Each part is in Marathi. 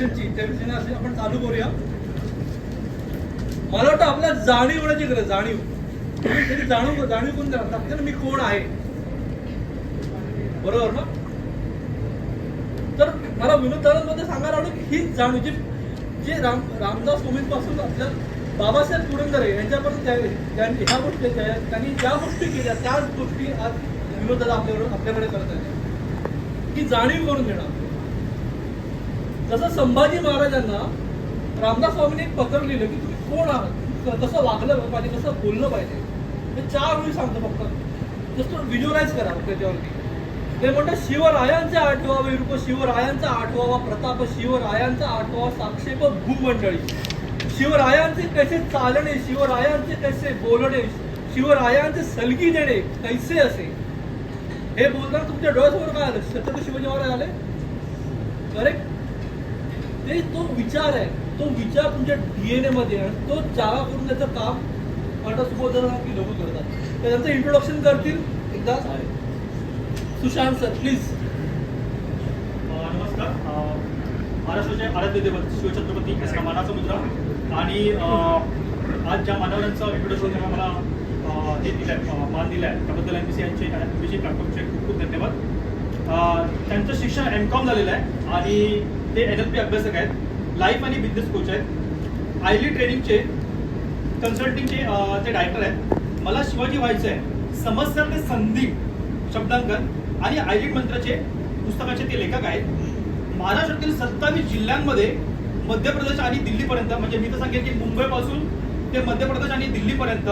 पेशंटची त्या विषयाने असे आपण चालू करूया. मला वाटतं आपल्या जाणीव होण्याची गरज जाणीव. तरी जाणीव जाणीव कोण करा लागते ना मी कोण आहे? बरोबर ना? तर मला विनोद सांगायला आवडेल की हीच जाणीव जी जे राम रामदासपासून आपल्या बाबासाहेब पुरंदरे यांच्यापर्यंत त्या- ह्या गोष्टी त्या- त्यांनी ज्या गोष्टी केल्या त्याच गोष्टी आज विनोदाला आपल्याकडे आपल्याकडे करत आहेत. ही जाणीव करून देणार. जसं संभाजी महाराजांना रामदास स्वामींनी एक पत्र लिहिलं की तुम्ही कोण आहात? तसं कसं वागलं पाहिजे कसं बोललं पाहिजे? हे चार वेळी सांगतो फक्त. जस्ट व्हिज्युअलाइज करा त्याच्यावरती. ते म्हणतात शिवरायांचा आठवावे रूप शिवरायांचा आठवावा प्रताप शिवरायांचा आठवा साक्षेप भूमंडळी. शिवरायांचे कसे चालणे शिवरायांचे कसे बोलणे शिवरायांचे सलगी देणे कैसे असे? हे बोलताना तुमच्या डोळ्यासमोर काय आलं? छत्रपती शिवाजी महाराज आले? करेक्ट ते तो विचार आहे. तो विचार तुमच्या डीएनए मध्ये आहे. आणि तो जागा करून त्याचं काम मला की लोक करतात. तर त्यांचं इंट्रोडक्शन करतील एकदा. सुशांत सर प्लीज नमस्कार. महाराष्ट्राचे आराध्य दैवत शिवछत्रपती याचा मानाचा मुद्रा आणि आज ज्या मानवांचं इंट्रोडक्शन त्यांना मला हे दिलं आहे मान दिला आहे त्याबद्दल एम बी सी यांचे एम बी सी खूप खूप धन्यवाद. त्यांचं शिक्षण एम कॉम झालेलं आहे. आणि ते एन एल पी अभ्यासक आहेत लाईफ आणि बिझनेस कोच आहेत. आयली ट्रेनिंगचे कन्सल्टिंगचे ते डायरेक्टर आहेत. मला शिवाजी व्हायचं आहे समस्या ते संधी शब्दांकन. आणि आयली मंत्राचे पुस्तकाचे ते लेखक आहेत. महाराष्ट्रातील सत्तावीस जिल्ह्यांमध्ये मध्य प्रदेश आणि दिल्लीपर्यंत म्हणजे मी तर सांगेन की मुंबईपासून ते मध्य प्रदेश आणि दिल्लीपर्यंत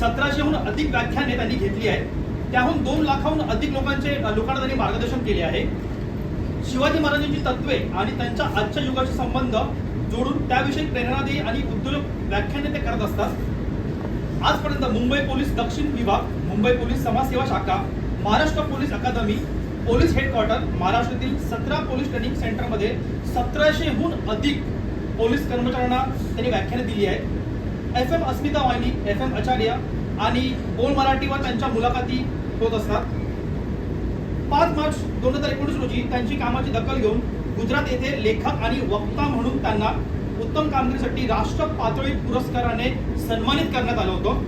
सतराशेहून अधिक व्याख्याने त्यांनी घेतली आहेत. त्याहून दोन लाखाहून अधिक लोकांचे लोकांना त्यांनी मार्गदर्शन केले आहे. शिवाजी महाराजांची तत्वे आणि त्यांच्या आजच्या युगाशी संबंध जोडून त्याविषयी प्रेरणादायी आणि उद्योजक व्याख्याने ते करत असतात. आजपर्यंत मुंबई पोलीस दक्षिण विभाग मुंबई पोलीस समाजसेवा शाखा Maharashtra police academy police headquarter महाराष्ट्रातील सतरा पोलीस ट्रेनिंग सेंटरमध्ये सतराशेहून अधिक पोलीस कर्मचाऱ्यांना त्यांनी व्याख्याने दिली आहे एफ एम अस्मिता वाहिनी एफ एम आचार्य आणि बोल मराठीवर त्यांच्या मुलाखती होत असतात. पाच मार्च दोन हजार एकोणीस रोजी त्यांची कामाची दखल घेऊन गुजरात येथे लेखक आणि वक्ता म्हणून त्यांना उत्तम कामगिरीसाठी राष्ट्र पातळी पुरस्काराने सन्मानित करण्यात आलं होतं.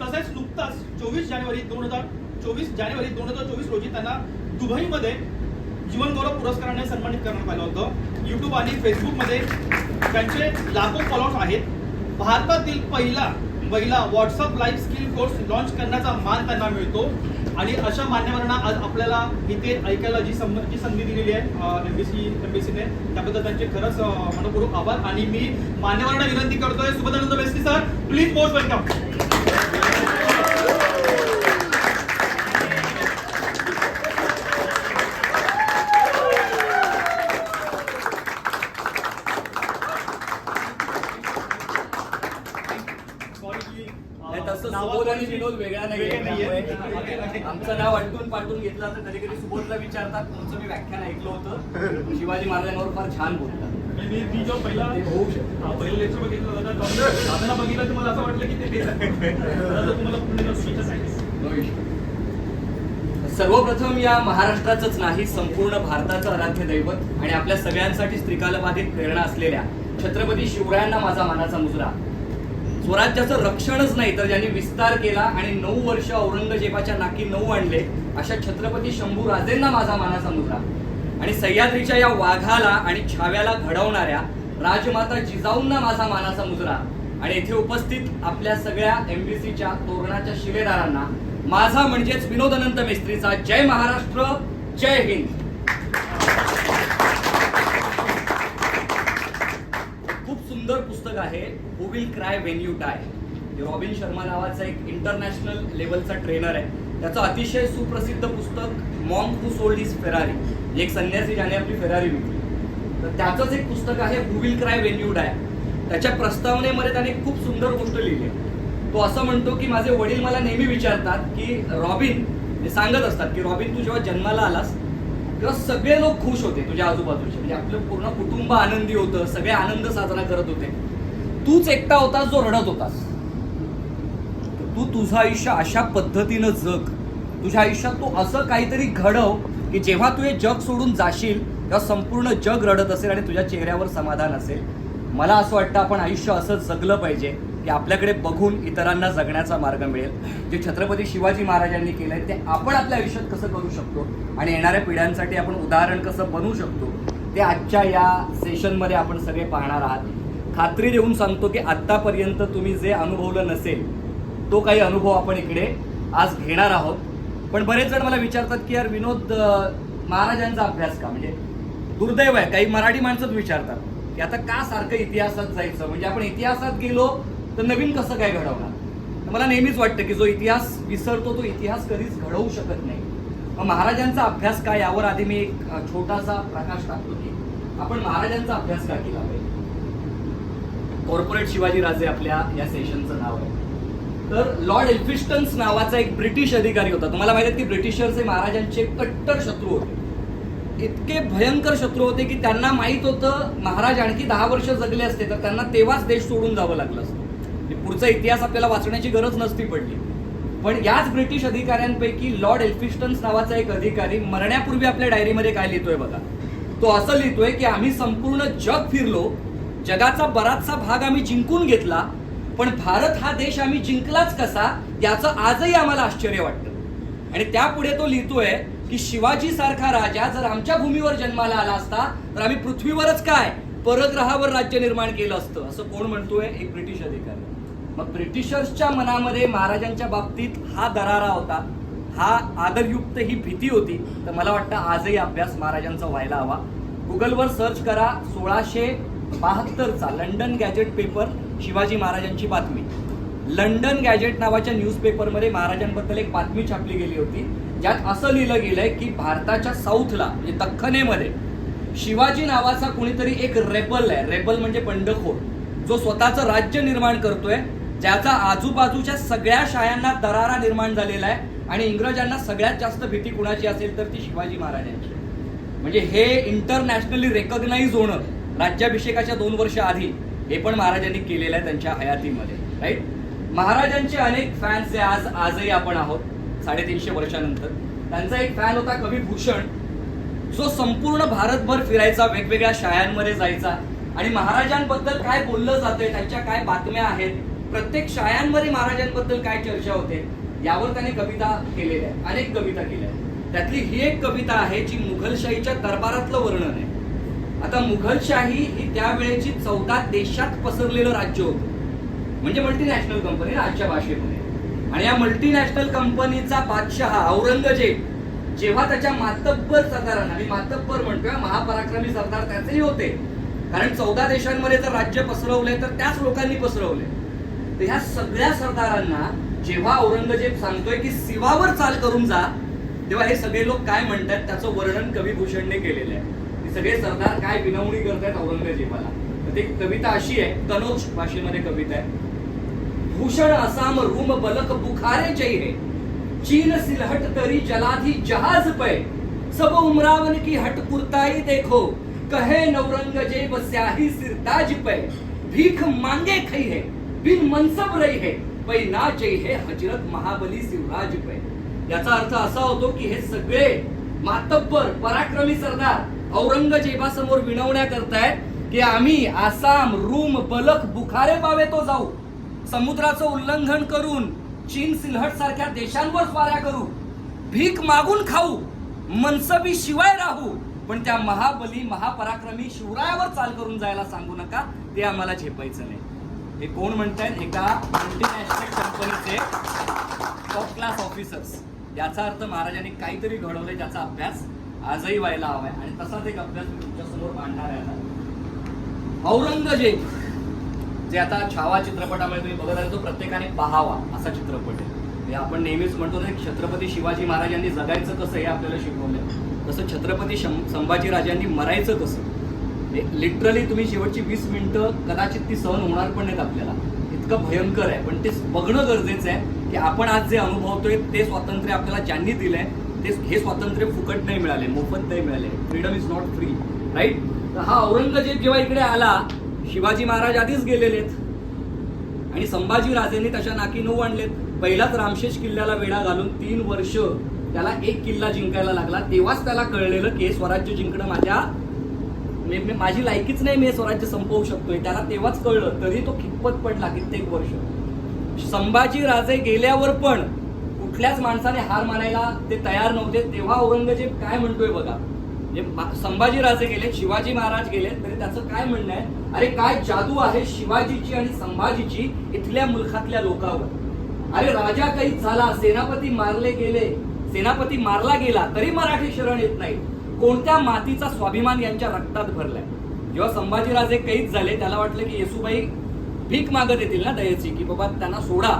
तसेच नुकताच चोवीस जानेवारी दोन हजार चोवीस जानेवारी दोन हजार चोवीस रोजी त्यांना दुबईमध्ये जीवनगौरव पुरस्काराने सन्मानित करण्यात आलं होतं. युट्यूब आणि फेसबुकमध्ये त्यांचे लाखो फॉलोअर्स आहेत. भारतातील पहिला महिला WhatsApp life skill course launch करण्याचा मान त्यांना मिळतो. आणि अशा मान्यवरांना आज आपल्याला इथे ऐकायला जी सं जी संधी दिलेली आहे M B C M B सीने त्याबद्दल त्यांचे खरंच मनपूर्वक आभार. आणि मी मान्यवरांना विनंती करतोय. सुभदानंद बेस्टी सर प्लीज मोस्ट वेलकम नाव अडकून पाठवून घेतलं तर कधी कधी सुबोधला विचारतात तुमचं मी व्याख्यान ऐकलं होतं. शिवाजी महाराजांवर फार छान बोलतात. मी मी जो पहिला ते होऊ शकतं. पहिलं लेक्चर बघितलं होतं डॉक्टर दादाला बघितलं तर मला असं वाटलं की ते तेच आहे दादा तुम्हाला पूर्ण स्पीचच आहे No issue. सर्वप्रथम या महाराष्ट्राचंच नाही संपूर्ण भारताचं आराध्य दैवत आणि आपल्या सगळ्यांसाठी स्त्रीकालबाधित प्रेरणा असलेल्या छत्रपती शिवरायांना माझा मानाचा मुजरा. स्वराज्याचं रक्षणच नाही. तर ज्यांनी विस्तार केला आणि नऊ वर्ष औरंगजेबाच्या नाकी नऊ आणले अशा छत्रपती शंभू राजेंना माझा मानाचा मुजरा आणि सह्याद्रीच्या या वाघाला आणि छाव्याला घडवणाऱ्या राजमाता जिजाऊंना माझा मानाचा मुजरा आणि येथे उपस्थित आपल्या सगळ्या एमबीसीच्या तोरणाच्या शिलेदारांना माझा म्हणजेच विनोद अनंत मेस्त्रीचा जय महाराष्ट्र जय हिंद. खूप सुंदर पुस्तक आहे. Will cry when you die Robin Sharma नावाचा एक इंटरनॅशनल लेवलचा ट्रेनर आहे. त्याचं अतिशय सुप्रसिद्ध पुस्तक mom who sold is Ferrari एक संन्यासी ज्याने आपली फेरारी विकली. तर त्याचंच एक पुस्तक आहे who will cry when you die त्याच्या प्रस्तावनेमध्ये त्याने खूप सुंदर गोष्ट लिहिली आहे. तो असं म्हणतो की माझे वडील मला नेहमी विचारतात की रॉबिन ते सांगत असतात की रॉबिन तू जेव्हा जन्माला आलास तेव्हा सगळे लोक खुश होते तुझ्या आजूबाजूचे. म्हणजे आपलं पूर्ण कुटुंब आनंदी होतं सगळे आनंद साजरा करत होते. तूच एकटा होतास जो रडत होतास तू तुझं आयुष्य अशा पद्धतीनं जग. तुझ्या आयुष्यात तू असं काहीतरी घडव की जेव्हा तू हे जग सोडून जाशील तेव्हा संपूर्ण जग रडत असेल आणि तुझ्या चेहऱ्यावर समाधान असेल. मला असं वाटतं आपण आयुष्य असं जगलं पाहिजे की आपल्याकडे बघून इतरांना जगण्याचा मार्ग मिळेल. जे छत्रपती शिवाजी महाराजांनी केलंय ते आपण आपल्या आयुष्यात कसं करू शकतो? आणि येणाऱ्या पिढ्यांसाठी आपण उदाहरण कसं बनवू शकतो? ते आजच्या या सेशनमध्ये आपण सगळे पाहणार आहात. खात्री देऊन सांगतो की आत्तापर्यंत तुम्ही जे अनुभवलं नसेल तो काही अनुभव आपण इकडे आज घेणार आहोत. पण बरेच जण मला विचारतात की यार विनोद महाराजांचा अभ्यास का? म्हणजे दुर्दैव आहे. काही मराठी माणसंच विचारतात की आता का सारखं इतिहासात जायचं? म्हणजे आपण इतिहासात गेलो तर नवीन कसं काय घडवणार? तर मला नेहमीच वाटतं की जो इतिहास विसरतो तो इतिहास कधीच घडवू शकत नाही. मग महाराजांचा अभ्यास काय यावर आधी मी एक छोटासा प्रकाश टाकतो की आपण महाराजांचा अभ्यास का केला पाहिजे? कॉर्पोरेट शिवाजी राजे आपल्या या सेशनचं नाव आहे. तर लॉर्ड एल्फिस्टन्स नावाचा एक ब्रिटिश अधिकारी होता. तुम्हाला माहिती आहे की ब्रिटिशर्स हे महाराजांचे कट्टर शत्रू होते. इतके भयंकर शत्रू होते की त्यांना माहीत होतं महाराज आणखी दहा वर्ष जगले असते तर त्यांना तेव्हाच देश सोडून जावं लागलं असतं. म्हणजे पुढचा इतिहास आपल्याला वाचण्याची गरज नसती पडली. पण याच ब्रिटिश अधिकाऱ्यांपैकी लॉर्ड एल्फिस्टन्स नावाचा एक अधिकारी मरण्यापूर्वी आपल्या डायरीमध्ये काय लिहितोय बघा? तो असं लिहितोय की आम्ही संपूर्ण जग फिरलो जगाचा बराचसा भाग आम्ही जिंकून घेतला पण भारत हा देश आम्ही जिंकलाच कसा याचं आजही आम्हाला आश्चर्य वाटतं. आणि त्यापुढे तो लिहितोय की शिवाजी सारखा राजा जर आमच्या भूमीवर जन्माला आला असता तर आम्ही पृथ्वीवरच काय? परग्रहावर राज्य निर्माण केलं असतं असं कोण म्हणतोय? एक ब्रिटिश अधिकारी. मग ब्रिटिशर्सच्या मनामध्ये महाराजांच्या बाबतीत हा दरारा होता हा आदरयुक्त ही भीती होती तर मला वाटतं आजही अभ्यास महाराजांचा व्हायला हवा. गुगलवर सर्च करा सोळाशे बहात्तरचा लंडन गॅजेट पेपर शिवाजी महाराजांची बातमी. लंडन गॅजेट नावाच्या न्यूजपेपरमध्ये महाराजांबद्दल एक बातमी छापली गेली होती. ज्यात असं लिहिलं गेलंय की भारताच्या साऊथला म्हणजे दख्खनेमध्ये शिवाजी नावाचा कुणीतरी एक रेबल आहे. रेबल म्हणजे बंडखोर. जो स्वतःचं राज्य निर्माण करतोय ज्याचा आजूबाजूच्या सगळ्या शाळांना दरारा निर्माण झालेला आहे आणि इंग्रजांना सगळ्यात जास्त भीती कुणाची असेल तर ती शिवाजी महाराजांची. म्हणजे हे इंटरनॅशनली रेकॉग्नाइज होणं राज्याभिषेकाच्या दोन वर्ष आधी हे पण महाराजांनी केलेलं आहे त्यांच्या हयातीमध्ये राईट महाराजांचे अनेक फॅन्स जे आज आजही आपण आहोत साडेतीनशे वर्षानंतर. त्यांचा एक फॅन होता कवी भूषण जो संपूर्ण भारतभर फिरायचा वेगवेगळ्या शाळांमध्ये जायचा. आणि महाराजांबद्दल काय बोललं जातंय त्यांच्या काय बातम्या आहेत प्रत्येक शाळांमध्ये महाराजांबद्दल काय चर्चा होते यावर त्याने कविता केलेल्या आहेत अनेक कविता केल्या आहेत. त्यातली ही एक कविता आहे जी मुघलशाहीच्या दरबारातलं वर्णन आहे. आता मुघलशाही ही त्यावेळेची चौदा देशात पसरलेलं राज्य होतं. म्हणजे मल्टीनॅशनल कंपनी आजच्या भाषेमध्ये. आणि या मल्टीनॅशनल कंपनीचा बादशहा औरंगजेब जेव्हा त्याच्या मातब्बर सरदारांना मी मातब्बर म्हणतोय महापराक्रमी सरदार त्याचेही होते. कारण चौदा देशांमध्ये जर राज्य पसरवले तर त्याच लोकांनी पसरवले. तर ह्या सगळ्या सरदारांना जेव्हा औरंगजेब सांगतोय की शिवावर चाल करून जा तेव्हा हे सगळे लोक काय म्हणतात त्याचं वर्णन कवी भूषणने केलेलं आहे. सगळे सरदार काय विनवणी करतायत औरंगजेबाला तर ती कविता अशी आहे कनोज भाषेमध्ये कविता आहे. भूषण असाम रूम बलक बुखारे जय चीन सिलहट तरी जलाधी जहाज पे. सब उमरावन की हट कुर्ताई देखो. कहे नौरंगजेब स्याही सिरताज पे. भीख मांगे खई है बिन मनसब रही है. पै ना जय है हजरत महाबली शिवराज पे. याचा अर्थ असा होतो की हे सगळे मातब्बर पराक्रमी सरदार औरंगजेबासमोर विनवण्या करतायत की आम्ही आसाम रूम बलक बुखारे पावे तो जाऊ. समुद्राचं उल्लंघन करून चीन सिलहट सारख्या देशांवर स्वाऱ्या करू. भीक मागून खाऊ मनसबी शिवाय राहू. पण त्या महाबली महापराक्रमी शिवरायावर चाल करून जायला सांगू नका ते आम्हाला झेपायचं नाही. हे कोण म्हणतायत? एका मल्टीनॅशनल कंपनीचे टॉप क्लास ऑफिसर्स याचा अर्थ महाराजांनी काहीतरी घडवलंय ज्याचा अभ्यास आजही व्हायला हवाय. आणि तसाच एक अभ्यास मी तुमच्यासमोर मांडणार आहे आता. औरंगजेब जे आता छावा चित्रपटामध्ये तुम्ही बघत आहे तो प्रत्येकाने पाहावा असा चित्रपट आहे. म्हणजे आपण नेहमीच म्हणतो ना छत्रपती शिवाजी महाराजांनी जगायचं कसं हे आपल्याला शिकवलंय. तसं छत्रपती संभाजी राजांनी मरायचं कसं? लिटरली तुम्ही शेवटची वीस मिनिटं कदाचित ती सहन होणार पण नाहीत आपल्याला. इतकं भयंकर आहे. पण ते बघणं गरजेचं आहे की आपण आज जे अनुभवतोय ते स्वातंत्र्य आपल्याला ज्यांनी दिलंय ते हे स्वातंत्र्य फुकट नाही मिळाले मोफत नाही मिळाले. Freedom is not free right तर हा औरंगजेब जेव्हा इकडे आला शिवाजी महाराज आधीच गेलेले आहेत आणि संभाजी राजेंनी तशा नाकी नऊ आणलेत. पहिलाच रामशेष किल्ल्याला वेढा घालून तीन वर्ष त्याला एक किल्ला जिंकायला लागला. तेव्हाच त्याला कळलेलं की हे स्वराज्य जिंकणं माझ्या माझी लायकीच नाही मी हे स्वराज्य संपवू शकतोय. त्याला तेव्हाच कळलं तरी तो कितपत पडला कित्येक वर्ष. संभाजी राजे गेल्यावर पण कुठल्याच माणसाने हार मानायला ते तयार नव्हते. तेव्हा औरंगजेब काय म्हणतोय बघा? म्हणजे संभाजी राजे गेले शिवाजी महाराज गेले तरी त्याचं काय म्हणणं आहे? अरे काय जादू आहे शिवाजीची आणि संभाजीची इथल्या मुलखातल्या लोकांवर? अरे राजा कैद झाला सेनापती मारले गेले सेनापती मारला गेला तरी मराठी शरण येत नाही. कोणत्या मातीचा स्वाभिमान यांच्या रक्तात भरलाय? जेव्हा संभाजीराजे कैद झाले त्याला वाटलं की येसुबाई भीक मागत येतील ना दयेची की बाबा त्यांना सोडा.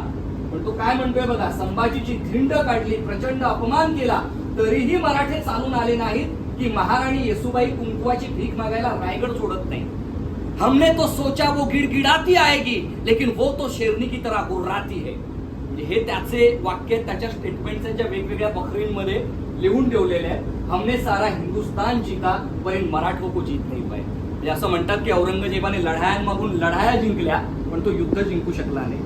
पण तो काय म्हणतोय बघा संभाजीची धिंड काढली प्रचंड अपमान केला तरीही मराठे चालून आले नाहीत की महाराणी येसुबाई कुंकवाची भीक मागायला रायगड सोडत नाही. हमने तो सोचा वो गिड़गिड़ाती आएगी लेकिन वो तो शेरनी की तरह गुर्राती है. म्हणजे हे त्याचे वाक्य त्याच्या स्टेटमेंटच्या वेगवेगळ्या बखरींमध्ये लिहून ठेवलेले आहे हमने सारा हिंदुस्तान जिंका पण मराठो को जीत नाही पाहिजे म्हणजे असं म्हणतात की औरंगजेबाने लढायांमधून लढाया जिंकल्या पण तो युद्ध जिंकू शकला नाही.